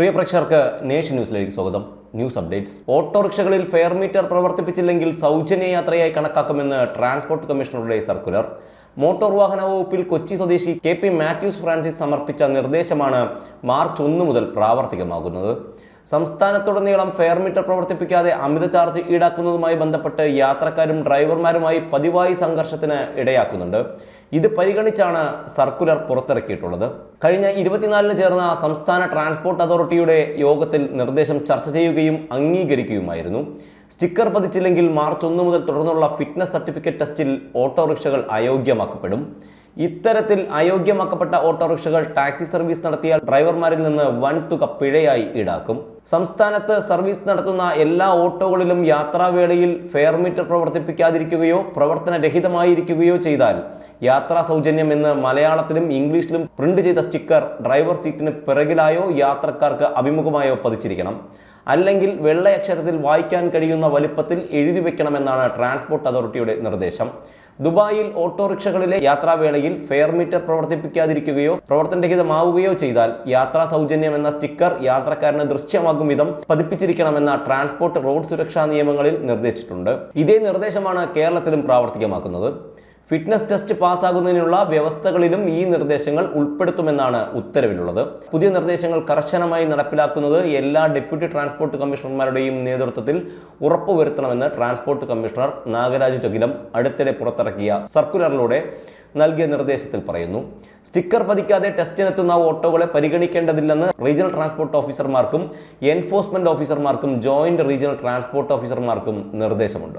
പ്രിയ പ്രേക്ഷകർക്ക് നേഷൻ ന്യൂസിലേക്ക് സ്വാഗതം. News updates. ഓട്ടോറിക്ഷകളിൽ ഫെയർ മീറ്റർ പ്രവർത്തിപ്പിച്ചില്ലെങ്കിൽ സൗജന്യ യാത്രയായി കണക്കാക്കുമെന്ന് ട്രാൻസ്പോർട്ട് കമ്മീഷണറുടെ സർക്കുലർ. മോട്ടോർ വാഹന വകുപ്പിൽ കൊച്ചി സ്വദേശി കെ പി മാത്യൂസ് ഫ്രാൻസിസ് സമർപ്പിച്ച നിർദ്ദേശമാണ് മാർച്ച് ഒന്ന് മുതൽ പ്രാവർത്തികമാകുന്നത്. സംസ്ഥാനത്തുടനീളം ഫെയർ മീറ്റർ പ്രവർത്തിപ്പിക്കാതെ അമിത ചാർജ് ഈടാക്കുന്നതുമായി ബന്ധപ്പെട്ട് യാത്രക്കാരും ഡ്രൈവർമാരുമായി പതിവായി സംഘർഷത്തിന് ഇടയാക്കുന്നുണ്ട്. ഇത് പരിഗണിച്ചാണ് സർക്കുലർ പുറത്തിറക്കിയിട്ടുള്ളത്. കഴിഞ്ഞ ഇരുപത്തിനാലിന് ചേർന്ന സംസ്ഥാന ട്രാൻസ്പോർട്ട് അതോറിറ്റിയുടെ യോഗത്തിൽ നിർദ്ദേശം ചർച്ച ചെയ്യുകയും അംഗീകരിക്കുകയുമായിരുന്നു. സ്റ്റിക്കർ പതിച്ചില്ലെങ്കിൽ മാർച്ച് ഒന്ന് മുതൽ തുടർന്നുള്ള ഫിറ്റ്നസ് സർട്ടിഫിക്കറ്റ് ടെസ്റ്റിൽ ഓട്ടോറിക്ഷകൾ അയോഗ്യമാക്കപ്പെടും. ഇത്തരത്തിൽ അയോഗ്യമാക്കപ്പെട്ട ഓട്ടോറിക്ഷകൾ ടാക്സി സർവീസ് നടത്തിയാൽ ഡ്രൈവർമാരിൽ നിന്ന് വൻ തുക പിഴയായി ഈടാക്കും. സംസ്ഥാനത്ത് സർവീസ് നടത്തുന്ന എല്ലാ ഓട്ടോകളിലും യാത്രാവേളയിൽ ഫെയർ മീറ്റർ പ്രവർത്തിപ്പിക്കാതിരിക്കുകയോ പ്രവർത്തനരഹിതമായിരിക്കുകയോ ചെയ്താൽ യാത്രാ സൗജന്യം എന്ന് മലയാളത്തിലും ഇംഗ്ലീഷിലും പ്രിന്റ് ചെയ്ത സ്റ്റിക്കർ ഡ്രൈവർ സീറ്റിന് പിറകിലായോ യാത്രക്കാർക്ക് അഭിമുഖമായോ പതിച്ചിരിക്കണം. അല്ലെങ്കിൽ വെള്ളയക്ഷരത്തിൽ വായിക്കാൻ കഴിയുന്ന വലുപ്പത്തിൽ എഴുതി വെക്കണമെന്നാണ് ട്രാൻസ്പോർട്ട് അതോറിറ്റിയുടെ നിർദ്ദേശം. ദുബായിൽ ഓട്ടോറിക്ഷകളിലെ യാത്രാവേളയിൽ ഫെയർ മീറ്റർ പ്രവർത്തിപ്പിക്കാതിരിക്കുകയോ പ്രവർത്തനരഹിതമാവുകയോ ചെയ്താൽ യാത്രാ സൗജന്യം എന്ന സ്റ്റിക്കർ യാത്രക്കാരന് ദൃശ്യമാകും വിധം പതിപ്പിച്ചിരിക്കണമെന്ന ട്രാൻസ്പോർട്ട് റോഡ് സുരക്ഷാ നിയമങ്ങളിൽ നിർദ്ദേശിച്ചിട്ടുണ്ട്. ഇതേ നിർദ്ദേശമാണ് കേരളത്തിലും പ്രാവർത്തികമാക്കുന്നത്. ഫിറ്റ്നസ് ടെസ്റ്റ് പാസ്സാകുന്നതിനുള്ള വ്യവസ്ഥകളിലും ഈ നിർദ്ദേശങ്ങൾ ഉൾപ്പെടുത്തുമെന്നാണ് ഉത്തരവിലുള്ളത്. പുതിയ നിർദ്ദേശങ്ങൾ കർശനമായി നടപ്പിലാക്കുന്നത് എല്ലാ ഡെപ്യൂട്ടി ട്രാൻസ്പോർട്ട് കമ്മീഷണർമാരുടെയും നേതൃത്വത്തിൽ ഉറപ്പുവരുത്തണമെന്ന് ട്രാൻസ്പോർട്ട് കമ്മീഷണർ നാഗരാജ് ചകിലം അടുത്തിടെ പുറത്തിറക്കിയ സർക്കുലറിലൂടെ നൽകിയ നിർദ്ദേശത്തിൽ പറയുന്നു. സ്റ്റിക്കർ പതിക്കാതെ ടെസ്റ്റിനെത്തുന്ന ഓട്ടോകളെ പരിഗണിക്കേണ്ടതില്ലെന്ന് റീജിയണൽ ട്രാൻസ്പോർട്ട് ഓഫീസർമാർക്കും എൻഫോഴ്സ്മെന്റ് ഓഫീസർമാർക്കും ജോയിന്റ് റീജിയണൽ ട്രാൻസ്പോർട്ട് ഓഫീസർമാർക്കും നിർദ്ദേശമുണ്ട്.